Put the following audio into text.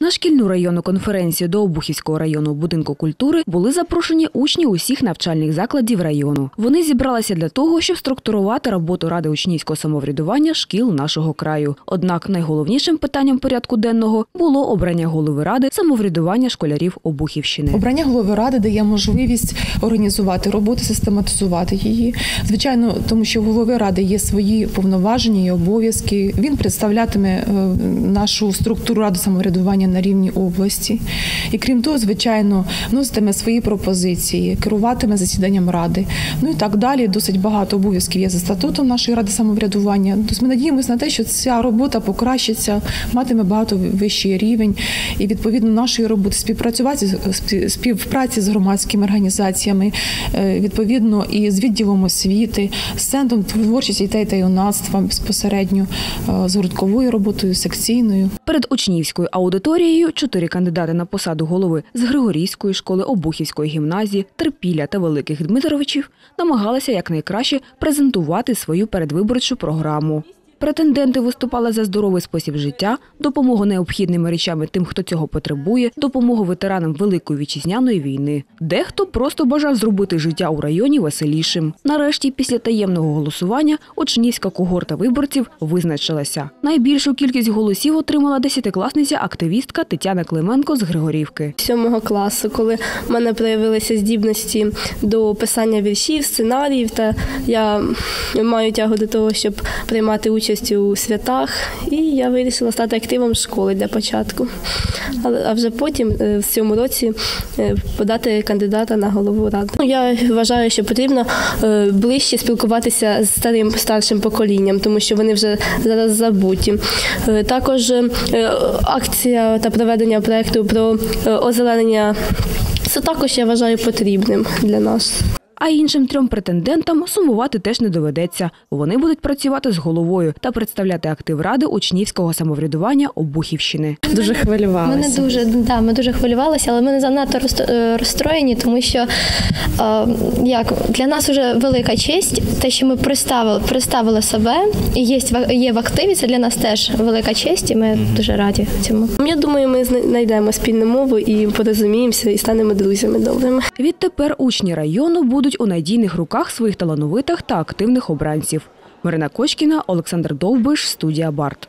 На шкільну районну конференцію до Обухівського районного будинку культури були запрошені учні усіх навчальних закладів району. Вони зібралися для того, щоб структурувати роботу ради учнівського самоврядування шкіл нашого краю. Однак найголовнішим питанням порядку денного було обрання голови ради самоврядування школярів Обухівщини. Обрання голови ради дає можливість організувати роботу, систематизувати її. Звичайно, тому що у голови ради є свої повноваження і обов'язки. Він представлятиме е, нашу структуру ради самоврядування на рівні області. І крім того, звичайно, вноситиме свої пропозиції, керуватиме засіданням ради. Ну і так далі. Досить багато обов'язків є за статутом нашої ради самоврядування. Тобто ми надіємося на те, що ця робота покращиться, матиме багато вищий рівень і відповідно нашої роботи співпрацювати співпраці з громадськими організаціями, е, відповідно і з відділом освіти, з центром творчості дітей та юнацтва безпосередньо е, з гуртковою роботою, секційною. Перед учнівською аудиторією чотири кандидати на посаду голови з Григорійської школи, Обухівської гімназії, Терпіля та Великих Дмитровичів намагалися якнайкраще презентувати свою передвиборчу програму. Претенденти виступали за здоровий спосіб життя, допомогу необхідними речами тим, хто цього потребує, допомогу ветеранам Великої вітчизняної війни. Дехто просто бажав зробити життя у районі веселішим. Нарешті, після таємного голосування, учнівська когорта виборців визначилася. Найбільшу кількість голосів отримала десятикласниця активістка Тетяна Клименко з Григорівки. сьомого класу, коли в мене проявилися здібності до писання віршів, сценаріїв, та я маю тягу до того, щоб приймати участь у святах. І я вирішила стати активом школи для початку. Але а вже потім, е, в цьому році, е, подати кандидата на голову ради. Ну, Я вважаю, що потрібно е, ближче спілкуватися з старим старшим поколінням, тому що вони вже зараз забуті. Також акція та проведення проекту про озеленення це також я вважаю потрібним для нас. А іншим трьом претендентам сумувати теж не доведеться. Вони будуть працювати з головою та представляти актив ради учнівського самоврядування Обухівщини. Дуже Ми хвилювалася. не дуже да, ми дуже хвилювалися, але ми не занадто е, розстроєні, тому що е, як для нас вже велика честь, те, що ми представили, представили себе і є, в- є в активі, це для нас теж велика честь, і ми дуже раді цьому. Я думаю, ми знайдемо спільну мову і порозуміємося, і станемо друзями добрими. Відтепер учні району будуть у надійних руках своїх талановитих та активних обранців. Марина Кочкіна, Олександр Довбиш, студія Барт.